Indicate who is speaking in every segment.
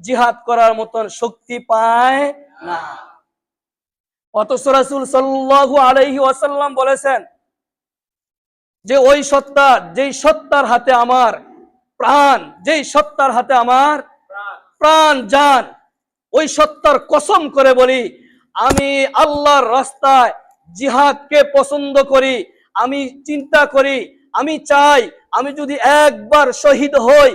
Speaker 1: জিহাদ করার মতন শক্তি পায় না। অথচ রাসূল সাল্লাল্লাহু আলাইহি ওয়াসাল্লাম বলেছেন যে ওই সত্তা, যেই সত্তার হাতে আমার প্রাণ, যেই সত্তার হাতে আমার প্রাণ যান ওই সত্তার কসম করে বলি, আমি আল্লাহর রাস্তায় জিহাদকে পছন্দ করি, আমি চিন্তা করি, আমি চাই, আমি যদি একবার শহীদ হই,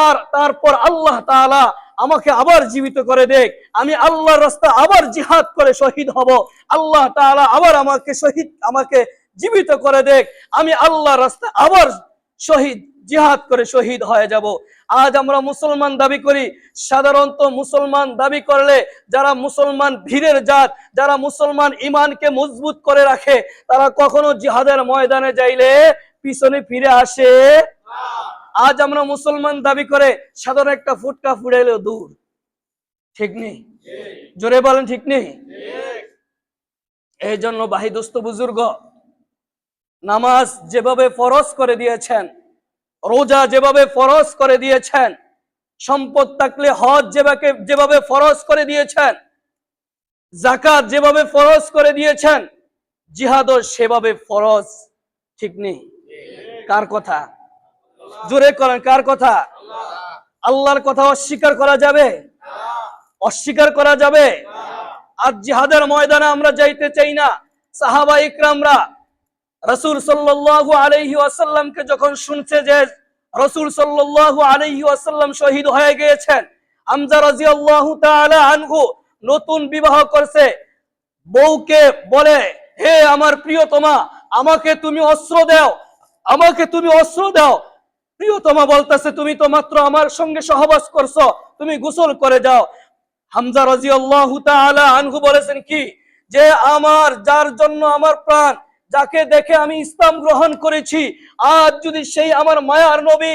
Speaker 1: আর তারপর আল্লাহ তাআলা আমাকে আবার জীবিত করে দেখ। আমি আল্লাহর রাস্তা আবার জিহাদ করে শহীদ হব। আল্লাহ তাআলা আবার আমাকে শহীদ, আমাকে জীবিত করে দেখ। আমি আল্লাহর রাস্তা আবার শহীদ, জিহাদ করে শহীদ হয়ে যাব। আজ আমরা মুসলমান দাবি করি, সাধারণত মুসলমান দাবি করলে যারা মুসলমান ভীরের জাত, যারা মুসলমান ইমানকে মজবুত করে রাখে, তারা কখনো জিহাদের ময়দানে যাইলে পিছনে ফিরে আসে আজ আমরা মুসলমান দাবি করে সাধারণ একটা ফুটকা ফুড়াইলে দূর। ঠিক নেই? জোরে বলেন, ঠিক নেই? এই জন্য বাহি দোস্ত বুজুর্গ, নামাজ যেভাবে ফরজ করে দিয়েছেন, রোজা যেভাবে ফরজ করে দিয়েছেন, সম্পদ থাকলে হজ যেভাবে যেভাবে ফরজ করে দিয়েছেন জাকাত যেভাবে ফরজ করে দিয়েছেন, জিহাদও সেভাবে ফরজ। ঠিক নেই? কার কথা? জোরে করেন, কার কথা? আল্লাহর কথা অস্বীকার করা যাবে? অস্বীকার করা যাবে? আজ জিহাদের ময়দানে আমরা যাইতে চাই না। সাহাবা ইকরামরা রসুল সাল্লাল্লাহু আলাইহি ওয়াসাল্লামকে যখন শুনছে যে রসুল সাল্লাল্লাহু আলাইহি ওয়াসাল্লাম শহীদ হয়ে গিয়েছেন, হামজা রাদিয়াল্লাহু তাআলা আনহু নতুন বিবাহ করছে। বউকে বলে, হে আমার প্রিয়তমা, আমাকে তুমি অস্ত্র দাও, আমাকে তুমি অস্ত্র দাও। প্রিয়তমা বলতেছে, তুমি তো মাত্র আমার সঙ্গে সহবাস করছ, তুমি গোসল করে যাও। হামজা রাদিয়াল্লাহু তাআলা আনহু বলেছেন কি? যে আমার, যার জন্য আমার প্রাণ, যাকে দেখে আমি ইসলাম গ্রহণ করেছি, আজ যদি সেই আমার মায়ার নবী,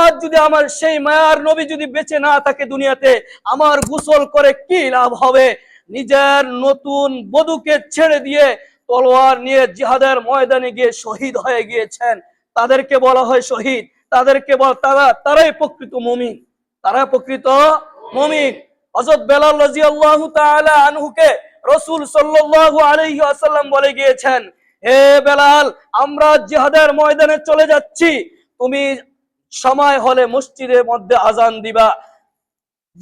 Speaker 1: আজ যদি আমার সেই মায়ার নবী যদি বেঁচে না থাকে দুনিয়াতে, আমার গোসল করে কি লাভ হবে? নিজের নতুন বধুকে ছেড়ে দিয়ে তলোয়ার নিয়ে জিহাদের ময়দানে গিয়ে শহীদ হয়ে গিয়েছেন। তাদেরকে বলা হয় শহীদ। তাদেরকে বল তারা, তারাই প্রকৃত মুমিন। তারা প্রকৃত মুমিন। হযরত বেলাল রাদিয়াল্লাহু তাআলা আনহুকে রাসূল সাল্লাল্লাহু আলাইহি ওয়াসাল্লাম বলে গিয়েছেন, হে বেলাল, আমরা জিহাদের ময়দানে চলে যাচ্ছি। তুমি সময় হলে মসজিদের মধ্যে আজান দিবা।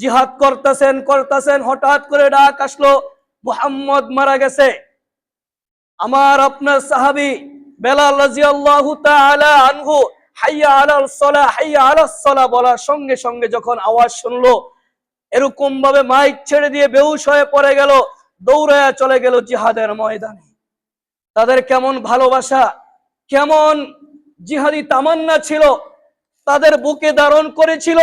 Speaker 1: জিহাদ করতেছেন করতেছেন, হঠাৎ করে ডাক আসলো, মুহাম্মদ মারা গেছে। আমার আপনার সাহাবী বেলাল রাদিয়াল্লাহু তাআলা আনহু হাইয়া আলাল সালাহ, হাইয়া আলাস সালাহ বলার সঙ্গে সঙ্গে যখন আওয়াজ শুনলো, এরকম ভাবে মাইক ছেড়ে দিয়ে বেহুশ হয়ে পড়ে গেল, দৌড়ায়া চলে গেল জিহাদের ময়দানে। তাদের কেমন ভালোবাসা, কেমন জিহাদি তামান্না ছিল, তাদের বুকে ধারণ করেছিল,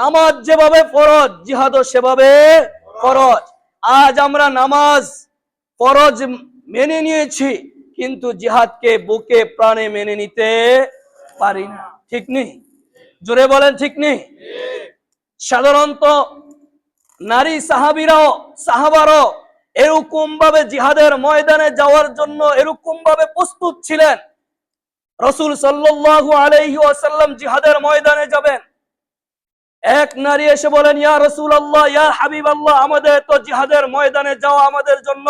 Speaker 1: নামাজ যেভাবে ফরজ, জিহাদও সেভাবে ফরজ। আজ আমরা নামাজ ফরজ মেনে নিয়েছি, কিন্তু জিহাদকে বুকে প্রাণে মেনে নিতে পারি না। ঠিক নেই জোরে বলেন ঠিক নেই সাধারণত নারী সাহাবিরাও, সাহাবারও এরকম ভাবে জিহাদের ময়দানে যাওয়ার জন্য এরকম ভাবে প্রস্তুত ছিলেন। রসুল সাল্লাল্লাহু আলাইহি ওয়াসাল্লাম জিহাদের ময়দানে যাবেন। এক নারী এসে বলেন, ইয়া রসুল আল্লাহ ইয়া হাবিব আল্লাহ আমাদের তো জিহাদের ময়দানে যাওয়া আমাদের জন্য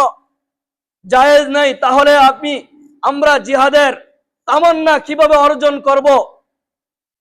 Speaker 1: জায়েজ নাই। তাহলে আপনি, আমরা জিহাদের তামান্না, কীভাবে অর্জন করব?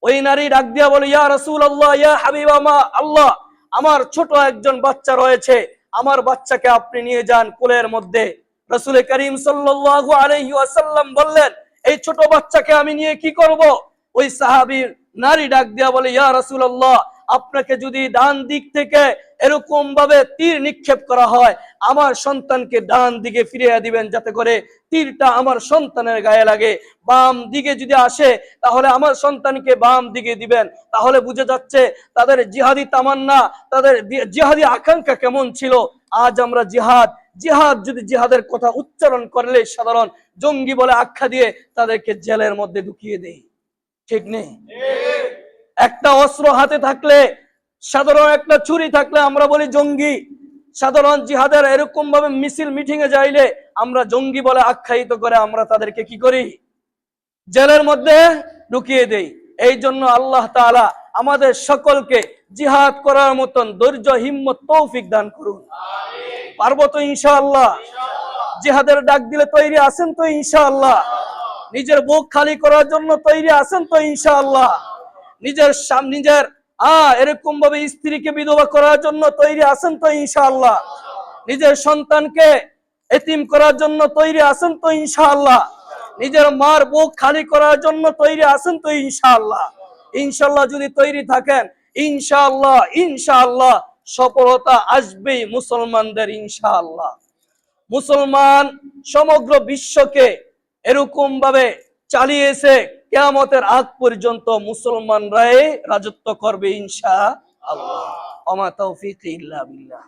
Speaker 1: ওই নারী ডাক দিয়া বলে, ইয়া রসুল আল্লাহ ইয়া হাবিব আমা- আল্লাহ, আমার ছোট একজন বাচ্চা রয়েছে। আমার বাচ্চাকে আপনি নিয়ে যান কোলের মধ্যে। রসুল করিম সাল্লাল্লাহু আলাইহি ওয়াসাল্লাম বললেন, এই ছোট বাচ্চাকে আমি নিয়ে কি করব? ওই সাহাবীর নারী ডাক দিয়া বলে, ইয়া রাসূলুল্লাহ, আপনাকে যদি ডান দিক থেকে এরকম ভাবে তীর নিক্ষেপ করা হয় আমার সন্তানকে ডান দিকে ফিরিয়ে দিবেন যাতে করে তীরটা আমার সন্তানের গায়ে লাগে। বাম দিকে যদি আসে তাহলে আমার সন্তানকে বাম দিকে দিবেন। তাহলে বুঝে যাচ্ছে তাদের জিহাদি তামান্না তাদের জিহাদি আকাঙ্ক্ষা কেমন ছিল। আজ আমরা জিহাদ জিহাদ যদি জিহাদের কথা উচ্চারণ করলে সাধারণ জঙ্গি বলে আখ্যা দিয়ে তাদেরকে জেলের মধ্যে ঢুকিয়ে দেই ঠিক নেই? একটা অস্ত্র হাতে থাকলে সাধারণ একটা চুরি থাকলে আমরা বলি জঙ্গি। সাধারণ জিহাদের এরকম ভাবে মিছিল মিটিং এ যাইলে আমরা জঙ্গি বলে আখ্যায়িত করে আমরা তাদেরকে কি করি? জেলের মধ্যে ঢুকিয়ে দেই। এই জন্য আল্লাহ তাআলা আমাদের সকলকে জিহাদ করার মতন ধৈর্য হিম্মত তৌফিক দান করুন। পারব তো ইনশাআল্লাহ। জিহাদের ডাক দিলে তৈরি আছেন তো ইনশাআল্লাহ। নিজের বুক খালি করার জন্য তৈরি আছেন তো ইনশাআল্লাহ। নিজের নিজের আ, এরকম ভাবে স্ত্রীকে বিধবা করার জন্য তৈরি আছেন তো ইনশাআল্লাহ। নিজের সন্তানকে এতিম করার জন্য তৈরি আছেন তো ইনশাআল্লাহ। নিজের মার বুক খালি করার জন্য তৈরি আছেন তো ইনশাআল্লাহ। ইনশাআল্লাহ যদি তৈরি থাকেন, ইনশাআল্লাহ ইনশাআল্লাহ সফলতা আসবেই মুসলমানদের ইনশাআল্লাহ। মুসলমান সমগ্র বিশ্বকে এরকম ভাবে চালিয়েছে কেয়ামতের আগ পর্যন্ত মুসলমানরাই রাজত্ব করবে ইনশা আল্লাহ। অমা তৌফিক ইল্লা বিল্লাহ।